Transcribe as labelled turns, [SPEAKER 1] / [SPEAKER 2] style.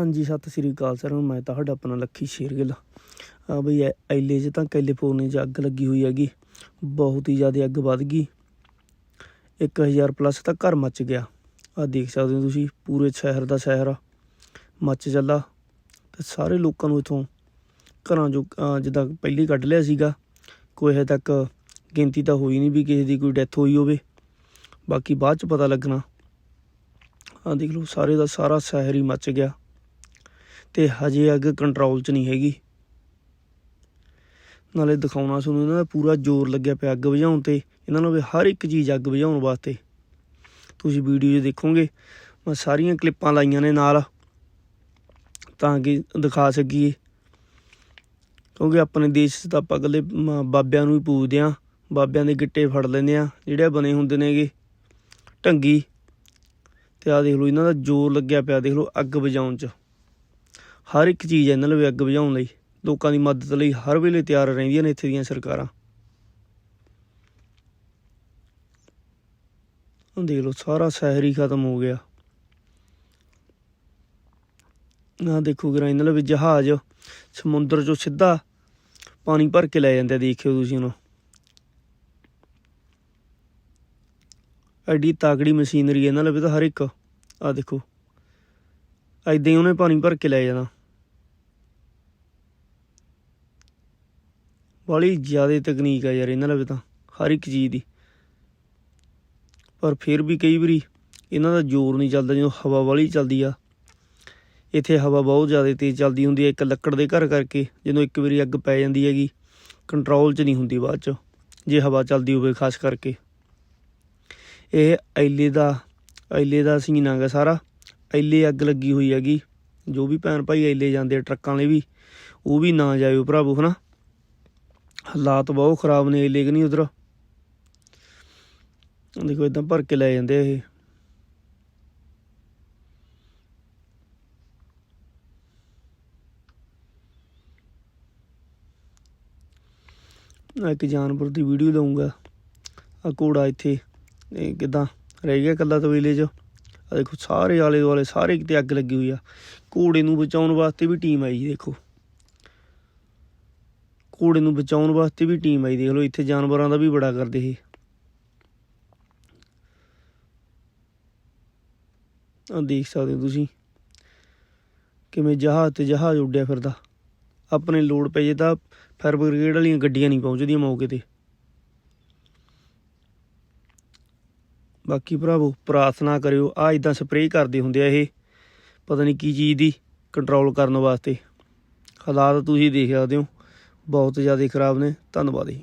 [SPEAKER 1] ਹਾਂਜੀ, ਸਤਿ ਸ੍ਰੀ ਅਕਾਲ ਸਰ ਮੈਂ ਤੁਹਾਡਾ ਆਪਣਾ ਲੱਖੀ ਸ਼ੇਰਗਿੱਲ। ਆ ਬਈ, ਐ- ਐਲੇ 'ਚ ਤਾਂ ਕੈਲੀਫੋਰਨੀਆ 'ਚ ਅੱਗ ਲੱਗੀ ਹੋਈ ਹੈਗੀ। ਬਹੁਤ ਹੀ ਜ਼ਿਆਦਾ ਅੱਗ ਵੱਧ ਗਈ। 1000 ਪਲੱਸ ਤਾਂ ਘਰ ਮੱਚ ਗਿਆ। ਆ ਦੇਖ ਸਕਦੇ ਹੋ ਤੁਸੀਂ, ਪੂਰੇ ਸ਼ਹਿਰ ਦਾ ਸ਼ਹਿਰ ਮੱਚ ਚੱਲਾ। ਤੇ ਸਾਰੇ ਲੋਕਾਂ ਨੂੰ ਇਥੋਂ ਘਰਾਂ ਜੋ ਜਿੱਦਾਂ ਪਹਿਲੀ ਕੱਢ ਲਿਆ ਸੀਗਾ, ਕੋਈ ਹਜੇ ਤੱਕ ਗਿਣਤੀ ਤਾਂ ਹੋਈ ਨਹੀਂ ਵੀ ਕਿਸੇ ਦੀ ਕੋਈ ਡੈਥ ਹੋਈ ਹੋਵੇ। ਬਾਕੀ ਬਾਅਦ ਚ ਪਤਾ ਲੱਗਣਾ। ਆ ਦੇਖ ਲਓ, ਸਾਰੇ ਦਾ ਸਾਰਾ ਸ਼ਹਿਰ ਹੀ ਮੱਚ ਗਿਆ। ਤੇ ਹਜੇ ਅੱਗ ਕੰਟਰੋਲ 'ਚ ਨਹੀਂ ਹੈਗੀ। ਨਾਲੇ ਦਿਖਾਉਣਾ ਤੁਹਾਨੂੰ ਇਹਨਾਂ ਦਾ ਪੂਰਾ ਜ਼ੋਰ ਲੱਗਿਆ ਪਿਆ ਅੱਗ ਬੁਝਾਉਣ ਤੇ। ਇਹਨਾਂ ਨੂੰ ਵੀ ਹਰ ਇੱਕ ਚੀਜ਼ ਅੱਗ ਬੁਝਾਉਣ ਵਾਸਤੇ। ਤੁਸੀਂ ਵੀਡੀਓ 'ਚ ਦੇਖੋਗੇ, ਮੈਂ ਸਾਰੀਆਂ ਕਲਿੱਪਾਂ ਲਾਈਆਂ ਨੇ ਨਾਲ, ਤਾਂ ਕਿ ਦਿਖਾ ਸਕੀਏ। ਕਿਉਂਕਿ ਆਪਣੇ ਦੇਸ਼ 'ਚ ਤਾਂ ਆਪਾਂ ਇਕੱਲੇ ਬਾਬਿਆਂ ਨੂੰ ਹੀ ਪੂਜਦੇ ਆ ਬਾਬਿਆਂ ਦੇ ਗਿੱਟੇ ਫੜ ਲੈਂਦੇ ਆ ਜਿਹੜੇ ਬਣੇ ਹੁੰਦੇ ਨੇਗੇ। ਢੰਗੀ। ਤੇ ਆ ਦੇਖ ਲਓ, ਇਹਨਾਂ ਦਾ ਜ਼ੋਰ ਲੱਗਿਆ ਪਿਆ, ਦੇਖ ਲਓ, ਅੱਗ ਬੁਝਾਉਣ 'ਚ। ਹਰ ਇੱਕ ਚੀਜ਼ ਇਹਨਾਂ ਲਈ ਅੱਗ ਬੁਝਾਉਣ ਲਈ, ਲੋਕਾਂ ਦੀ ਮਦਦ ਲਈ ਹਰ ਵੇਲੇ ਤਿਆਰ ਰਹਿੰਦੀਆਂ ਨੇ ਇੱਥੇ ਦੀਆਂ ਸਰਕਾਰਾਂ। ਹੁਣ ਦੇਖ ਲਓ, ਸਾਰਾ ਸ਼ਹਿਰ ਹੀ ਖਤਮ ਹੋ ਗਿਆ। ਨਾ ਦੇਖੋ ਗਰਾਂ ਇਹਨਾਂ ਜਹਾਜ਼, ਸਮੁੰਦਰ 'ਚੋਂ ਸਿੱਧਾ ਪਾਣੀ ਭਰ ਕੇ ਲੈ ਜਾਂਦੇ ਦੇਖਿਓ ਤੁਸੀਂ ਉਹਨੂੰ। ਐਡੀ ਤਾਕੜੀ ਮਸ਼ੀਨਰੀ ਇਹਨਾਂ ਲਵੇ ਤਾਂ ਹਰ ਇੱਕ। ਆ ਦੇਖੋ, ਐਦਾਂ ਹੀ ਉਹਨੇ ਪਾਣੀ ਭਰ ਕੇ ਲੈ ਜਾਣਾ। ਬੜੀ ਜ਼ਿਆਦਾ ਤਕਨੀਕ ਆ ਯਾਰ ਇਹਨਾਂ ਲਈ ਤਾਂ, ਹਰ ਇੱਕ ਚੀਜ਼ ਦੀ। ਪਰ ਫਿਰ ਵੀ ਕਈ ਵਾਰੀ ਇਹਨਾਂ ਦਾ ਜ਼ੋਰ ਨਹੀਂ ਚੱਲਦਾ, ਜਦੋਂ ਹਵਾ ਵਾਲੀ ਚੱਲਦੀ ਆ, ਇੱਥੇ ਹਵਾ ਬਹੁਤ ਜ਼ਿਆਦਾ ਤੇਜ਼ ਚੱਲਦੀ ਹੁੰਦੀ ਹੈ ਇੱਕ ਲੱਕੜ ਦੇ ਘਰ ਕਰਕੇ, ਜਦੋਂ ਇੱਕ ਵਾਰੀ ਅੱਗ ਪੈ ਜਾਂਦੀ ਹੈਗੀ ਕੰਟਰੋਲ 'ਚ ਨਹੀਂ ਹੁੰਦੀ ਬਾਅਦ 'ਚ, ਜੇ ਹਵਾ ਚੱਲਦੀ ਹੋਵੇ ਖਾਸ ਕਰਕੇ। ਇਹ ਐਲੇ ਦਾ ਐਲੇ ਦਾ ਸੀਨ ਹੈਗਾ ਸਾਰਾ। ਐਲੇ ਅੱਗ ਲੱਗੀ ਹੋਈ ਹੈਗੀ, ਜੋ ਵੀ ਭੈਣ ਭਾਈ ਐਲੇ ਜਾਂਦੇ ਟਰੱਕਾਂ ਵਾਲੇ ਵੀ, ਉਹ ਵੀ ਨਾ ਜਾਇਓ ਭਰਾਵੋ, ਹਨਾ? ਹਾਲਾਤ ਬਹੁਤ ਖਰਾਬ ਨੇ ਲੇਕਿਨ ਕਿ ਨਹੀਂ ਉਧਰ। ਦੇਖੋ ਇਦਾਂ ਭਰ ਕੇ ਲੈ ਜਾਂਦੇ ਇਹ। ਇੱਕ ਜਾਨਵਰ ਦੀ ਵੀਡੀਓ ਲਵਾਂਗਾ ਆ ਘੋੜਾ ਇੱਥੇ, ਇਹ ਕਿਦਾਂ ਰਹਿ ਗਿਆ ਕੱਲਾ ਤਵੇਲੇ 'ਚ ਆ ਦੇਖੋ ਸਾਰੇ ਆਲੇ ਦੁਆਲੇ ਸਾਰੇ ਕਿਤੇ ਅੱਗ ਲੱਗੀ ਹੋਈ ਆ। ਘੋੜੇ ਨੂੰ ਬਚਾਉਣ ਵਾਸਤੇ ਵੀ ਟੀਮ ਆਈ, ਦੇਖੋ। ਘੋੜੇ ਨੂੰ ਬਚਾਉਣ ਵਾਸਤੇ ਵੀ ਟੀਮ ਆਈ, ਦੇਖ ਲਓ, ਇੱਥੇ ਜਾਨਵਰਾਂ ਦਾ ਵੀ ਬੜਾ ਕਰਦੇ ਇਹ। ਆ ਦੇਖ ਸਕਦੇ ਹੋ ਤੁਸੀਂ, ਕਿਵੇਂ ਜਹਾਜ਼ ਤੇ ਜਹਾਜ਼ ਉੱਡਿਆ ਫਿਰਦਾ। ਆਪਣੇ ਲੋੜ ਪੈ ਜੇ ਤਾਂ ਫਾਇਰ ਬ੍ਰਿਗੇਡ ਵਾਲੀਆਂ ਗੱਡੀਆਂ ਨਹੀਂ ਪਹੁੰਚਦੀਆਂ ਮੌਕੇ ਤੇ। ਬਾਕੀ ਭਰਾਵੋ, ਪ੍ਰਾਰਥਨਾ ਕਰਿਓ ਆ ਇਦਾਂ ਸਪਰੇਅ ਕਰਦੇ ਹੁੰਦੇ ਆ ਇਹ, ਪਤਾ ਨਹੀਂ ਕੀ ਚੀਜ਼ ਦੀ ਕੰਟਰੋਲ ਕਰਨ ਵਾਸਤੇ। ਹਾਲਾਤ ਤੁਸੀਂ ਦੇਖ ਸਕਦੇ ਹੋ। ਬਹੁਤ ਜ਼ਿਆਦਾ ਖਰਾਬ ਨੇ। ਧੰਨਵਾਦ ਜੀ।